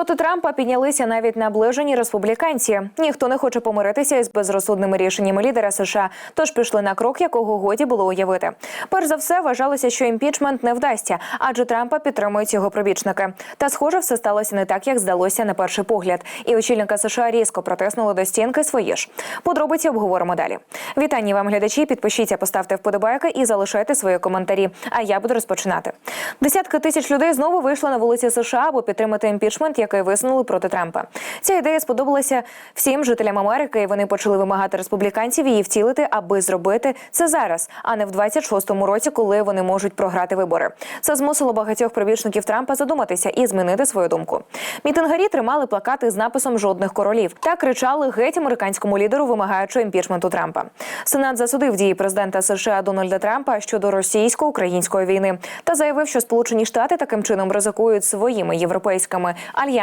Проти Трампа піднялися навіть наближені республіканці. Ніхто не хоче помиритися із безрозсудними рішеннями лідера США, тож пішли на крок, якого годі було уявити. Перш за все, вважалося, що імпічмент не вдасться, адже Трампа підтримують його прибічники. Та схоже, все сталося не так, як здалося на перший погляд. І очільника США різко протиснули до стінки свої ж. Подробиці обговоримо далі. Вітання вам, глядачі. Підпишіться, поставте вподобайки і залишайте свої коментарі. А я буду розпочинати. Десятки тисяч людей знову вийшли на вулиці США, аби підтримати імпічмент, який висунули проти Трампа. Ця ідея сподобалася всім жителям Америки, і вони почали вимагати республіканців її втілити, аби зробити це зараз, а не в 26-му році, коли вони можуть програти вибори. Це змусило багатьох прибічників Трампа задуматися і змінити свою думку. Мітингарі тримали плакати з написом жодних королів та кричали геть американському лідеру, вимагаючи імпічменту Трампа. Сенат засудив дії президента США Дональда Трампа щодо російсько-української війни та заявив, що Сполучені Штати таким чином ризикують своїми європейськими альянсами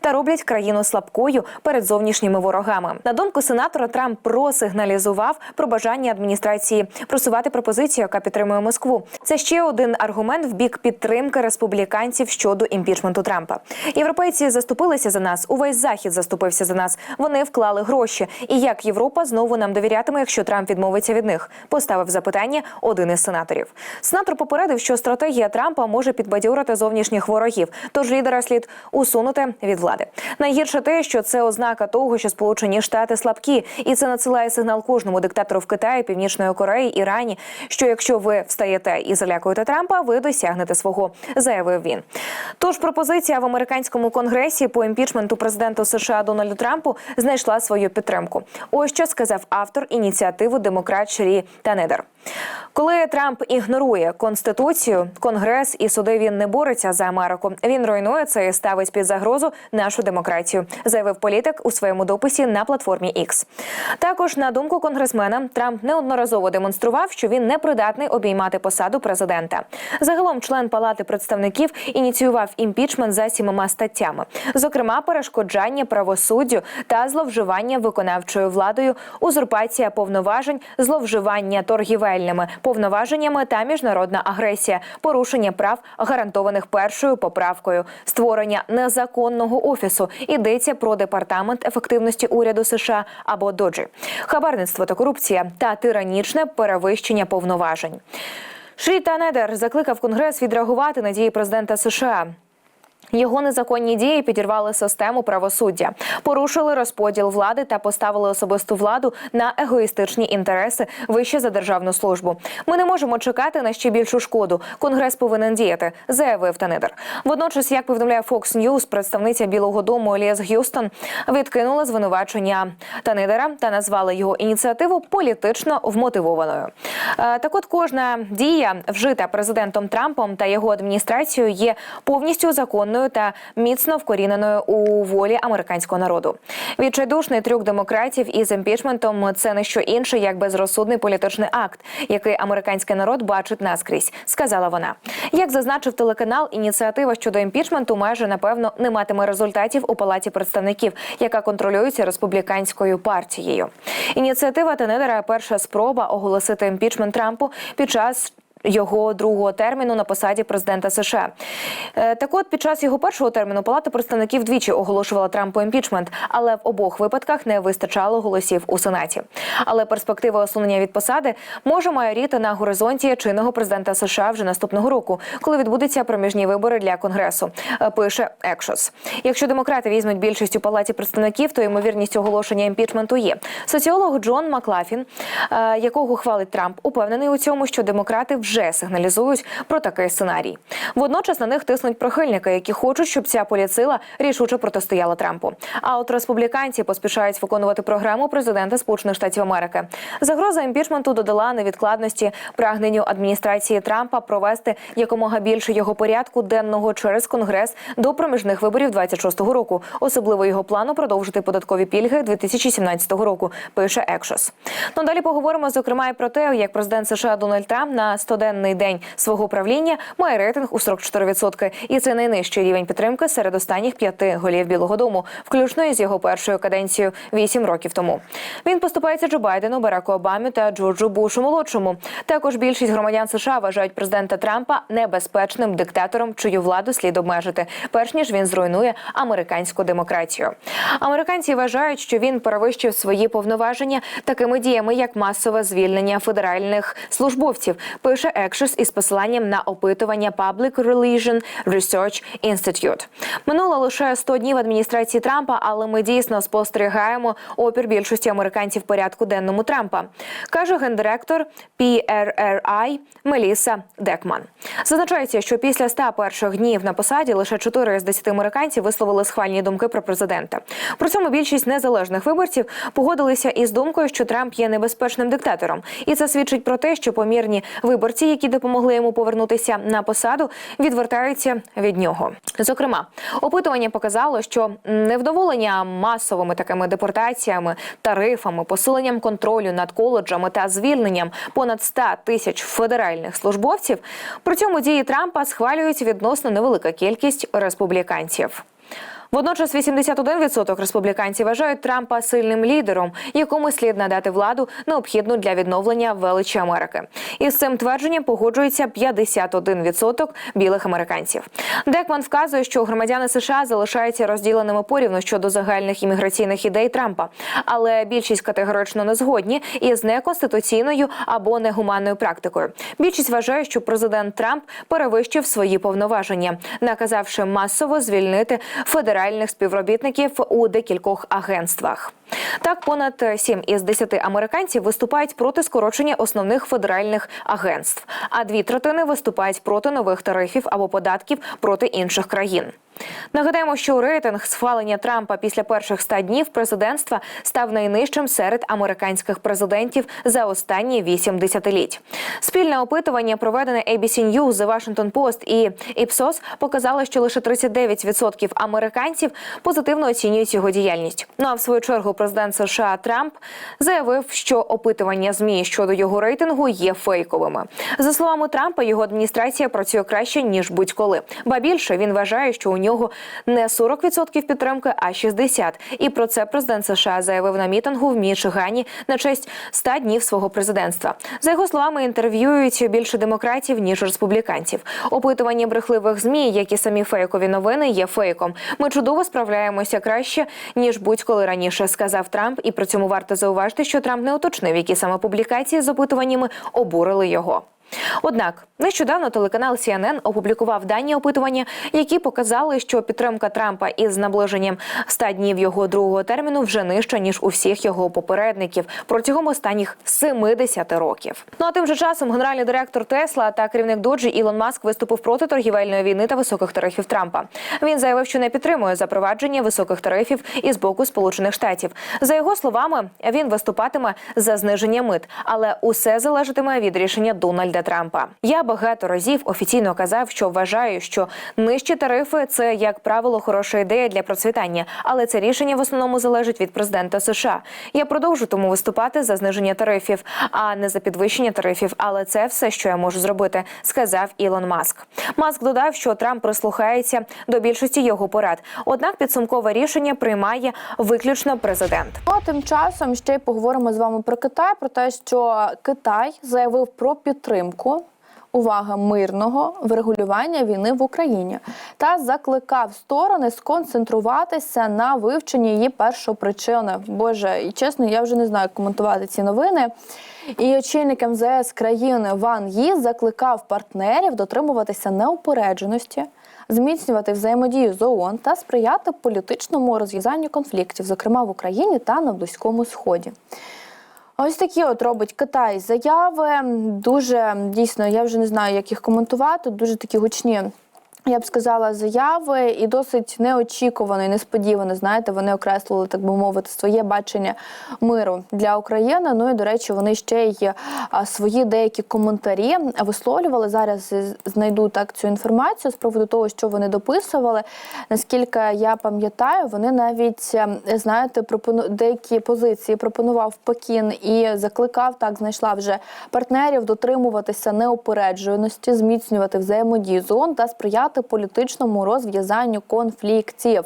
та роблять країну слабкою перед зовнішніми ворогами. На думку сенатора, Трамп просигналізував про бажання адміністрації просувати пропозицію, яка підтримує Москву. Це ще один аргумент в бік підтримки республіканців щодо імпічменту Трампа. Європейці заступилися за нас. Увесь захід заступився за нас. Вони вклали гроші. І як Європа знову нам довірятиме, якщо Трамп відмовиться від них? Поставив запитання один із сенаторів. Сенатор попередив, що стратегія Трампа може підбадьорити зовнішніх ворогів, тож лідера слід усунути від влади. Найгірше те, що це ознака того, що Сполучені Штати слабкі, і це надсилає сигнал кожному диктатору в Китаї, Північної Кореї, Ірані. Що якщо ви встаєте і залякуєте Трампа, ви досягнете свого, заявив він. Тож пропозиція в американському конгресі по імпічменту президенту США Дональду Трампу знайшла свою підтримку. Ось що сказав автор ініціативи демократ Шрі Танедер. Коли Трамп ігнорує конституцію, конгрес і суди він не бореться за Америку. Він руйнує це і ставить під загрозу нашу демократію, заявив політик у своєму дописі на платформі X. Також на думку конгресмена, Трамп неодноразово демонстрував, що він не придатний обіймати посаду президента. Загалом, член палати представників ініціював імпічмент за сімома статтями, зокрема, перешкоджання правосуддю та зловживання виконавчою владою, узурпація повноважень, зловживання торгівельними повноваженнями та міжнародна агресія, порушення прав, гарантованих першою поправкою, створення незаконного офісу. Йдеться про департамент ефективності уряду США або доджі, хабарництво та корупція та тиранічне перевищення повноважень. Шрі Танедер закликав Конгрес відреагувати на дії президента США. Його незаконні дії підірвали систему правосуддя, порушили розподіл влади та поставили особисту владу на егоїстичні інтереси вище за державну службу. Ми не можемо чекати на ще більшу шкоду. Конгрес повинен діяти, заявив Танедер. Водночас, як повідомляє Fox News, представниця Білого Дому Еліас Г'юстон відкинула звинувачення Танедера та назвала його ініціативу політично вмотивованою. Е, Так, от кожна дія, вжита президентом Трампом та його адміністрацією, є повністю законною та міцно вкоріненою у волі американського народу. Відчайдушний трюк демократів із імпічментом це не що інше, як безрозсудний політичний акт, який американський народ бачить наскрізь, сказала вона. Як зазначив телеканал, ініціатива щодо імпічменту майже напевно не матиме результатів у палаті представників, яка контролюється республіканською партією. Ініціатива Тенедера перша спроба оголосити імпічмент Трампу під час його другого терміну на посаді президента США. Е, Так от, під час його першого терміну Палата представників двічі оголошувала Трампу імпічмент, але в обох випадках не вистачало голосів у Сенаті. Але перспектива усунення від посади може майоріти на горизонті чинного президента США вже наступного року, коли відбудуться проміжні вибори для конгресу. е, Пише Екшос. Якщо демократи візьмуть більшість у палаті представників, то ймовірність оголошення імпічменту є. Соціолог Джон Маклафін, е, якого хвалить Трамп, упевнений у цьому, що демократи вже сигналізують про такий сценарій. Водночас на них тиснуть прихильники, які хочуть, щоб ця поліцила рішуче протистояла Трампу. А от республіканці поспішають виконувати програму президента Сполучених Штатів Америки. Загроза імпічменту додала невідкладності прагненню адміністрації Трампа провести якомога більше його порядку денного через конгрес до проміжних виборів 26-го року, особливо його плану продовжити податкові пільги 2017 року. Пише Екшос. Ну далі поговоримо зокрема і про те, як президент США Дональд Трамп на 100 101 день свого правління має рейтинг у 44%. І це найнижчий рівень підтримки серед останніх п'яти голів Білого Дому, включно із його першою каденцією 8 років тому. Він поступається Джо Байдену, Бараку Обамі та Джорджу Бушу молодшому. Також більшість громадян США вважають президента Трампа небезпечним диктатором, чию владу слід обмежити, перш ніж він зруйнує американську демократію. Американці вважають, що він перевищив свої повноваження такими діями, як масове звільнення федеральних службовців. Пише Екшес із посиланням на опитування Public Religion Research Institute. Минуло лише 100 днів адміністрації Трампа, але ми дійсно спостерігаємо опір більшості американців порядку денному Трампа, каже гендиректор PRRI Меліса Декман. Зазначається, що після 100 перших днів на посаді лише 4 з 10 американців висловили схвальні думки про президента. При цьому більшість незалежних виборців погодилися із думкою, що Трамп є небезпечним диктатором, і це свідчить про те, що помірні виборці, які допомогли йому повернутися на посаду, відвертаються від нього. Зокрема, опитування показало, що невдоволення масовими такими депортаціями, тарифами, посиленням контролю над коледжами та звільненням понад 100 тисяч федеральних службовців. При цьому дії Трампа схвалюють відносно невелика кількість республіканців. Водночас 81% республіканців вважають Трампа сильним лідером, якому слід надати владу необхідну для відновлення величі Америки. І з цим твердженням погоджується 51% білих американців. Декман вказує, що громадяни США залишаються розділеними порівну щодо загальних імміграційних ідей Трампа, але більшість категорично не згодні із неконституційною або негуманною практикою. Більшість вважає, що президент Трамп перевищив свої повноваження, наказавши масово звільнити федеральних співробітників у декількох агентствах. Так, понад 7 із 10 американців виступають проти скорочення основних федеральних агентств, а дві третини виступають проти нових тарифів або податків проти інших країн. Нагадаємо, що рейтинг схвалення Трампа після перших 100 днів президентства став найнижчим серед американських президентів за останні 8 десятиліть. Спільне опитування, проведене ABC News, The Washington Post і Ipsos, показало, що лише 39% американців позитивно оцінюють його діяльність. Ну а в свою чергу президент США Трамп заявив, що опитування змі щодо його рейтингу є фейковими. За словами Трампа, його адміністрація працює краще ніж будь-коли. Ба більше він вважає, що у нього не 40% підтримки, а 60%. І про це президент США заявив на мітингу в Мічигані на честь 100 днів свого президентства. За його словами, інтерв'юють більше демократів ніж республіканців. Опитування брехливих змі, як і самі фейкові новини, є фейком. Ми чудово справляємося краще ніж будь-коли раніше, сказав Трамп. І при цьому варто зауважити, що Трамп не уточнив, які саме публікації з опитуваннями обурили його. Однак нещодавно телеканал CNN опублікував дані опитування, які показали, що підтримка Трампа із наближенням 100 днів його другого терміну вже нижча ніж у всіх його попередників протягом останніх 70 років. Ну а тим же часом генеральний директор Тесла та керівник Доджі Ілон Маск виступив проти торгівельної війни та високих тарифів Трампа. Він заявив, що не підтримує запровадження високих тарифів із боку Сполучених Штатів. За його словами, він виступатиме за зниження мит, але усе залежатиме від рішення Дональда Трампа. Я багато разів офіційно казав, що вважаю, що нижчі тарифи це як правило хороша ідея для процвітання, але це рішення в основному залежить від президента США. Я продовжу тому виступати за зниження тарифів, а не за підвищення тарифів. Але це все, що я можу зробити, сказав Ілон Маск. Маск додав, що Трамп прислухається до більшості його порад. Однак підсумкове рішення приймає виключно президент. Ну, а тим часом ще й поговоримо з вами про Китай, про те, що Китай заявив про підтримку. Увага мирного врегулювання війни в Україні та закликав сторони сконцентруватися на вивченні її першопричини. Боже, і чесно, я вже не знаю як коментувати ці новини. І очільник МЗС країни Ван Ї закликав партнерів дотримуватися неупередженості, зміцнювати взаємодію з ООН та сприяти політичному розв'язанню конфліктів, зокрема в Україні та на Близькому Сході. Ось такі от робить Китай заяви. Дуже дійсно, я вже не знаю, як їх коментувати. Дуже такі гучні Я б сказала, заяви і досить неочікувано і несподівано. Знаєте, вони окреслили, так би мовити, своє бачення миру для України. Ну і до речі, вони ще й свої деякі коментарі висловлювали. Зараз знайду так цю інформацію з приводу того, що вони дописували. Наскільки я пам'ятаю, вони навіть е, знаєте, пропону деякі позиції пропонував Пекін і закликав так, знайшла вже партнерів дотримуватися неупередженості, зміцнювати взаємодію з ООН та сприяти політичному розв'язанню конфліктів.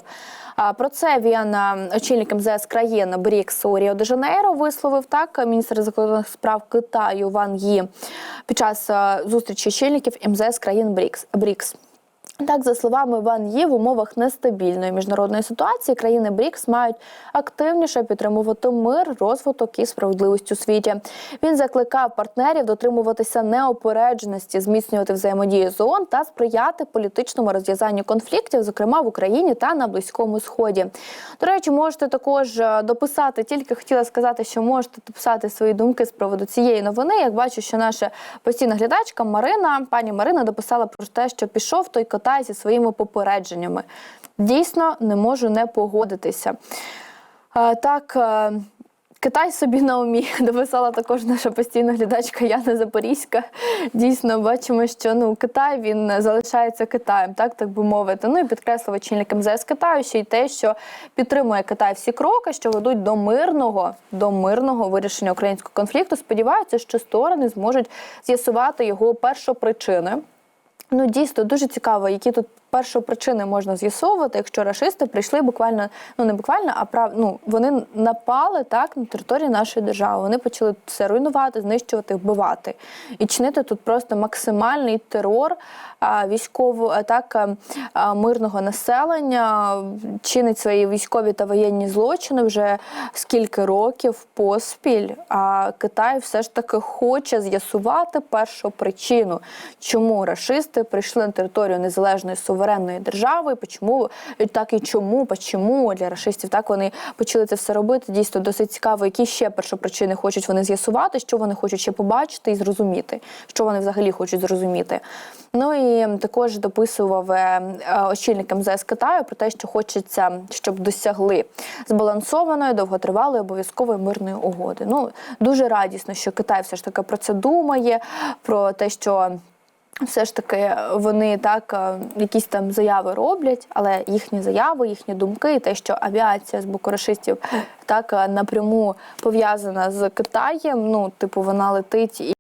Про це він очільник МЗС країн БРІКС у Ріо де Жанейро висловив так міністр закордонних справ Китаю Ван Ї під час зустрічі очільників МЗС країн БРІКС. Так, за словами Ван Ї, в умовах нестабільної міжнародної ситуації країни БРІКС мають активніше підтримувати мир, розвиток і справедливість у світі. Він закликав партнерів дотримуватися неопередженості, зміцнювати взаємодію з ООН та сприяти політичному розв'язанню конфліктів, зокрема в Україні та на Близькому Сході. До речі, можете також е, дописати. Тільки хотіла сказати, що можете дописати свої думки з приводу цієї новини. Як бачу, що наша постійна глядачка Марина, пані Марина, дописала про те, що пішов той Китай зі своїми попередженнями. Дійсно, не можу не погодитися. Так, е, Китай собі на умі дописала також наша постійна глядачка Яна Запорізька. Дійсно, бачимо, що ну Китай він залишається Китаєм, так так би мовити. Ну і підкреслив очільник МЗС Китаю ще й те, що підтримує Китай всі кроки, що ведуть до мирного, до мирного вирішення українського конфлікту. Сподіваються, що сторони зможуть з'ясувати його першопричини. Ну, дійсно, дуже цікаво, які тут першопричини можна з'ясовувати, якщо рашисти прийшли буквально, ну не буквально, а прав, ну вони напали так на території нашої держави. Вони почали все руйнувати, знищувати, вбивати і чинити тут просто максимальний терор а, військово так мирного населення, чинить свої військові та воєнні злочини вже скільки років поспіль. А Китай все ж таки хоче з'ясувати першу причину, чому рашисти прийшли на територію незалежної суверенної держави, і чому так і чому, чому для рашистів так вони почали це все робити. Дійсно досить цікаво, які ще першопричини хочуть вони з'ясувати, що вони хочуть ще побачити і зрозуміти, що вони взагалі хочуть зрозуміти. Ну і також дописував е, е, очільник МЗС Китаю про те, що хочеться, щоб досягли збалансованої, довготривалої, обов'язкової мирної угоди. Ну дуже радісно, що Китай все ж таки про це думає, про те, що. Все ж таки вони так е, якісь там заяви роблять, але їхні заяви, їхні думки, те, що авіація з боку рашистів так е, напряму пов'язана з Китаєм. Ну, типу, вона летить і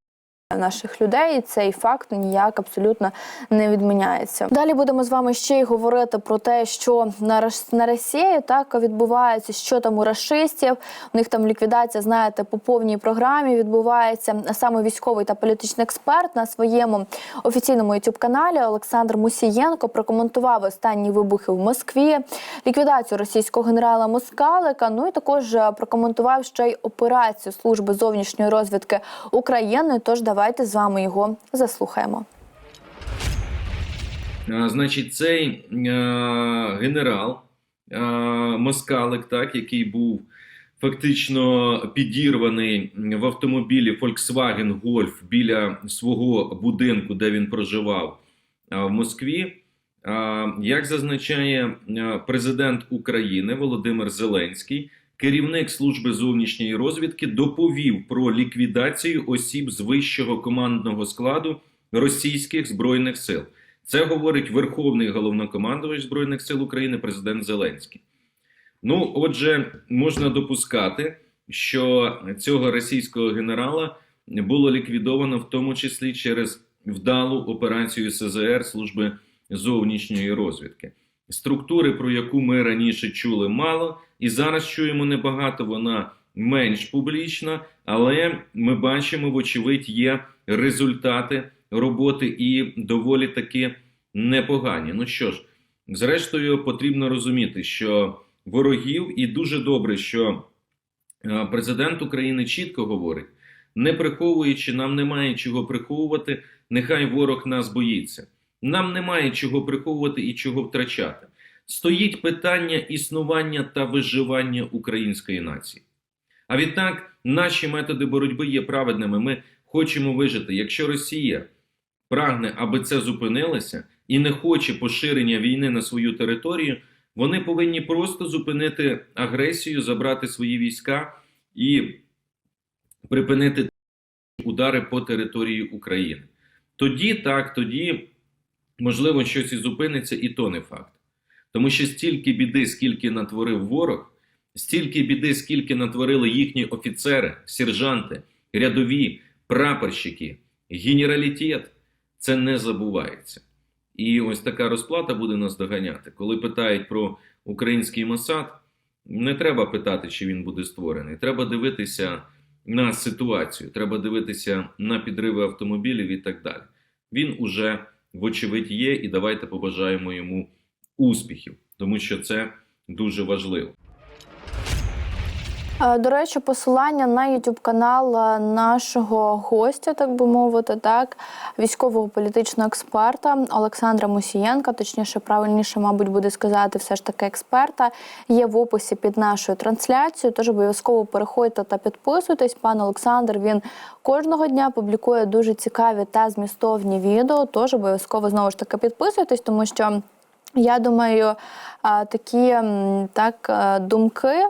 наших людей. Цей факт ніяк абсолютно не відміняється. Далі будемо з вами ще й говорити про те, що на на Росії так відбувається, що там у рашистів. У них там ліквідація, знаєте, по повній програмі відбувається. Саме військовий та політичний експерт на своєму офіційному youtube каналі Олександр Мусієнко прокоментував останні вибухи в Москві, ліквідацію російського генерала Москалика. Ну і також прокоментував ще й операцію служби зовнішньої розвідки України. Тож давайте з вами його заслухаємо. Значить, цей е, генерал е, Москалик, так, який був фактично підірваний в автомобілі Volkswagen Golf біля свого будинку, де він проживав е, в Москві. Е, Як зазначає е, президент України Володимир Зеленський, керівник служби зовнішньої розвідки доповів про ліквідацію осіб з вищого командного складу російських збройних сил. Це говорить Верховний головнокомандувач Збройних сил України, президент Зеленський. Ну, отже, можна допускати, що цього російського генерала було ліквідовано в тому числі через вдалу операцію СЗР служби зовнішньої розвідки. Структури, про яку ми раніше чули мало, і зараз чуємо небагато, вона менш публічна, але ми бачимо, вочевидь, є результати роботи і доволі таки непогані. Ну що ж, зрештою, потрібно розуміти, що ворогів, і дуже добре, що е, президент України чітко говорить, не приховуючи, нам немає чого приховувати, нехай ворог нас боїться. Нам немає чого приховувати і чого втрачати. Стоїть питання існування та виживання української нації. А відтак, наші методи боротьби є праведними. Ми хочемо вижити. Якщо Росія прагне, аби це зупинилося, і не хоче поширення війни на свою територію, вони повинні просто зупинити агресію, забрати свої війська і припинити удари по території України. Тоді так, тоді можливо щось і зупиниться, і то не факт. Тому що стільки біди, скільки натворив ворог, стільки біди, скільки натворили їхні офіцери, сержанти, рядові, прапорщики, генералітет, це не забувається. І ось така розплата буде нас доганяти. Коли питають про український Мосад, не треба питати, чи він буде створений. Треба дивитися на ситуацію, треба дивитися на підриви автомобілів і так далі. Він уже, вочевидь, є, і давайте побажаємо йому успіхів, тому що це дуже важливо. До речі, посилання на youtube канал нашого гостя, так би мовити, так військового політичного експерта Олександра Мусієнка, точніше, правильніше, мабуть, буде сказати, все ж таки експерта, є в описі під нашою трансляцією. Тож обов'язково переходьте та підписуйтесь. Пан Олександр він кожного дня публікує дуже цікаві та змістовні відео. Тож обов'язково знову ж таки підписуйтесь, тому що. Я думаю, такі так е, думки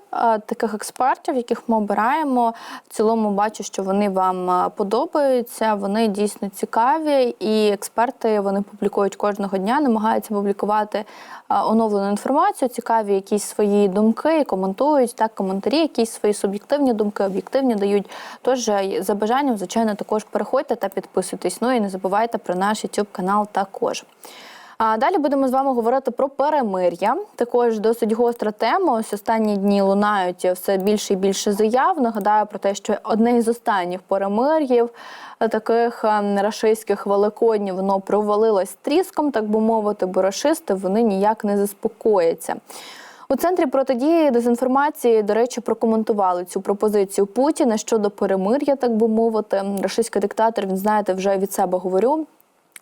таких експертів, яких ми обираємо, в цілому бачу, що вони вам подобаються. Вони дійсно цікаві, і експерти вони публікують кожного дня, намагаються публікувати оновлену інформацію, цікаві якісь свої думки, коментують так, коментарі, якісь свої суб'єктивні думки, об'єктивні дають. Тож е, за бажанням, звичайно, також переходьте та підписуйтесь. Ну і не забувайте про наш YouTube канал також. А далі будемо з вами говорити про перемир'я. Також досить гостра тема. Ось останні дні лунають все більше і більше заяв. Нагадаю про те, що одне із останніх перемир'їв е, таких е, рашистських великоднів воно провалилось тріском, так би мовити, бо рашисти вони ніяк не заспокояться. У центрі протидії дезінформації, до речі, прокоментували цю пропозицію Путіна щодо перемир'я, так би мовити. Рашистський диктатор, він знаєте, вже від себе говорю.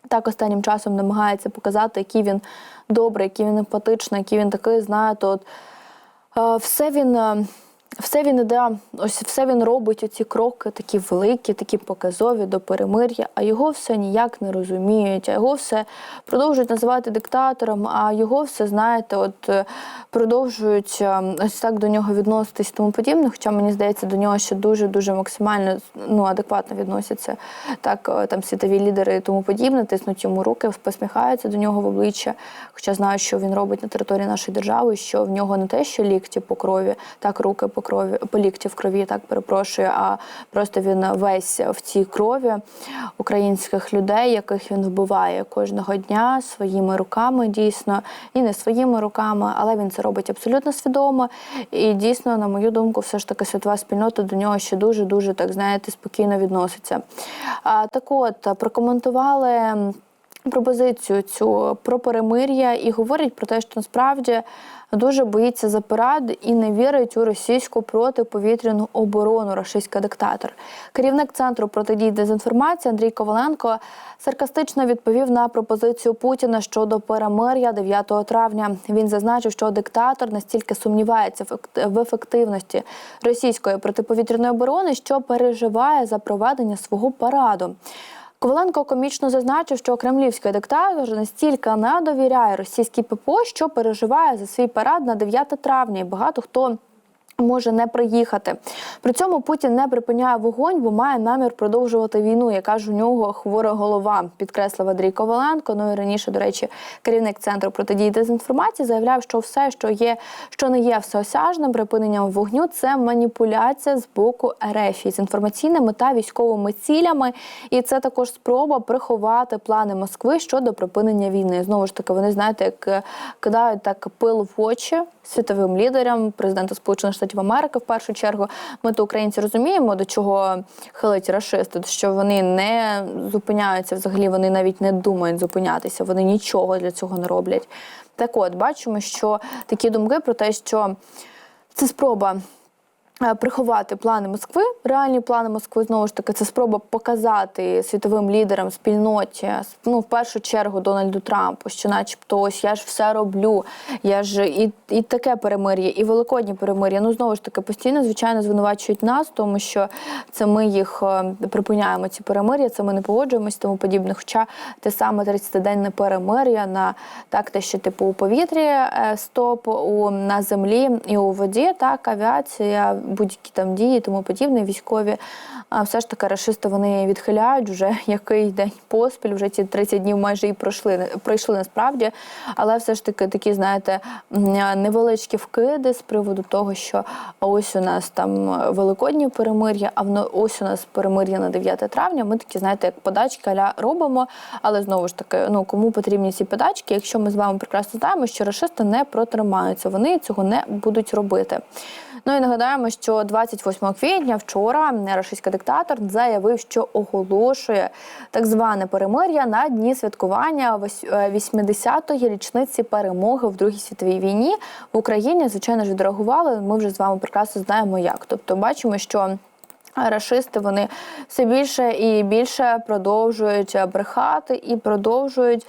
Так останнім часом намагається показати, який він добрий, який він емпатичний, який він такий, знаєте, от е, все він. Все він іде, ось все він робить оці кроки, такі великі, такі показові до перемир'я, а його все ніяк не розуміють, а його все продовжують називати диктатором, а його все, знаєте, от е, продовжують е, ось так до нього відноситись тому подібне. Хоча мені здається, до нього ще дуже дуже максимально ну, адекватно відносяться так, е, там світові лідери і тому подібне, тиснуть йому руки, посміхаються до нього в обличчя. Хоча знають, що він робить на території нашої держави, що в нього не те, що лікті по крові, так руки по крові, по лікті в крові, так перепрошую, а просто він весь в цій крові українських людей, яких він вбиває кожного дня своїми руками, дійсно, і не своїми руками, але він це робить абсолютно свідомо. І дійсно, на мою думку, все ж таки світова спільнота до нього ще дуже дуже так знаєте спокійно відноситься. А, так от прокоментували. Пропозицію цю про перемир'я і говорять про те, що насправді дуже боїться за парад і не вірить у російську протиповітряну оборону російський диктатор. Керівник центру протидії дезінформації Андрій Коваленко саркастично відповів на пропозицію Путіна щодо перемир'я 9 травня. Він зазначив, що диктатор настільки сумнівається в ефективності російської протиповітряної оборони, що переживає за проведення свого параду. Коваленко комічно зазначив, що кремлівський диктатор настільки не довіряє російській ППО, що переживає за свій парад на 9 травня, і багато хто. Може не приїхати. При цьому Путін не припиняє вогонь, бо має намір продовжувати війну, яка ж у нього хвора голова, підкреслив Андрій Коваленко. Ну і раніше, до речі, керівник центру протидії дезінформації заявляв, що все, що є, що не є всеосяжним припиненням вогню, це маніпуляція з боку РФ з інформаційними та військовими цілями. І це також спроба приховати плани Москви щодо припинення війни. Знову ж таки, вони знаєте, як е, кидають так пил в очі світовим лідерам, президенту Сполучених Штатів Америки в першу чергу. Ми то українці розуміємо, до чого хилить рашисти, що вони не зупиняються взагалі, вони навіть не думають зупинятися, вони нічого для цього не роблять. Так от бачимо, що такі думки про те, що це спроба Приховати плани Москви, реальні плани Москви знову ж таки це спроба показати світовим лідерам спільноті, ну в першу чергу Дональду Трампу, що, начебто, ось я ж все роблю. Я ж і, і таке перемир'я, і великодні перемир'я. Ну знову ж таки постійно, звичайно, звинувачують нас, тому що це ми їх е, припиняємо ці перемир'я, це ми не погоджуємось, тому подібне. Хоча те саме 30-денне перемир'я на так, те, що типу у повітрі е, стоп, у на землі і у воді, так, авіація, будь-які там дії, тому подібне, військові. Все ж таки рашисти вони відхиляють вже який день поспіль, вже ці 30 днів майже і пройшли пройшли насправді. Але все ж таки такі, знаєте, невеличкі вкиди з приводу того, що ось у нас там великодні перемир'я, а воно ось у нас перемир'я на 9 травня. Ми такі, знаєте, як подачки аля робимо. Але знову ж таки, ну кому потрібні ці подачки, якщо ми з вами прекрасно знаємо, що рашисти не протримаються, вони цього не будуть робити. Ну і нагадаємо, що 28 квітня вчора російський диктатор заявив, що оголошує так зване перемир'я на дні святкування вось- е, 80-ї річниці перемоги в Другій світовій війні в Україні. Звичайно ж відреагували. Ми вже з вами прекрасно знаємо, як. Тобто, бачимо, що. Рашисти вони все більше і більше продовжують брехати і продовжують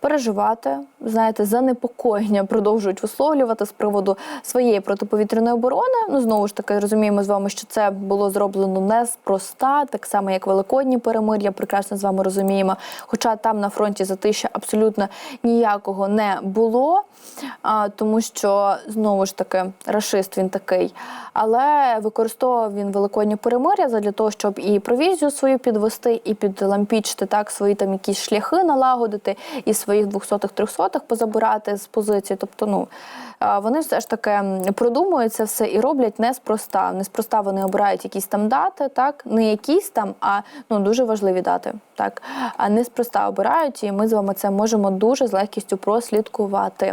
переживати, знаєте, занепокоєння продовжують висловлювати з приводу своєї протиповітряної оборони. Ну знову ж таки розуміємо з вами, що це було зроблено неспроста, так само як великодні перемир'я. Прекрасно з вами розуміємо. Хоча там на фронті затища абсолютно ніякого не було, а, тому що знову ж таки рашист він такий, але використовував він великодні перемир'я для того, щоб і провізію свою підвести, і підлампічити так свої там якісь шляхи налагодити, і своїх двохсотих трьохсотих позабирати з позиції. Тобто, ну вони все ж таки продумують це все і роблять неспроста. Неспроста вони обирають якісь там дати, так не якісь там, а ну дуже важливі дати. Так, а неспроста обирають, і ми з вами це можемо дуже з легкістю прослідкувати.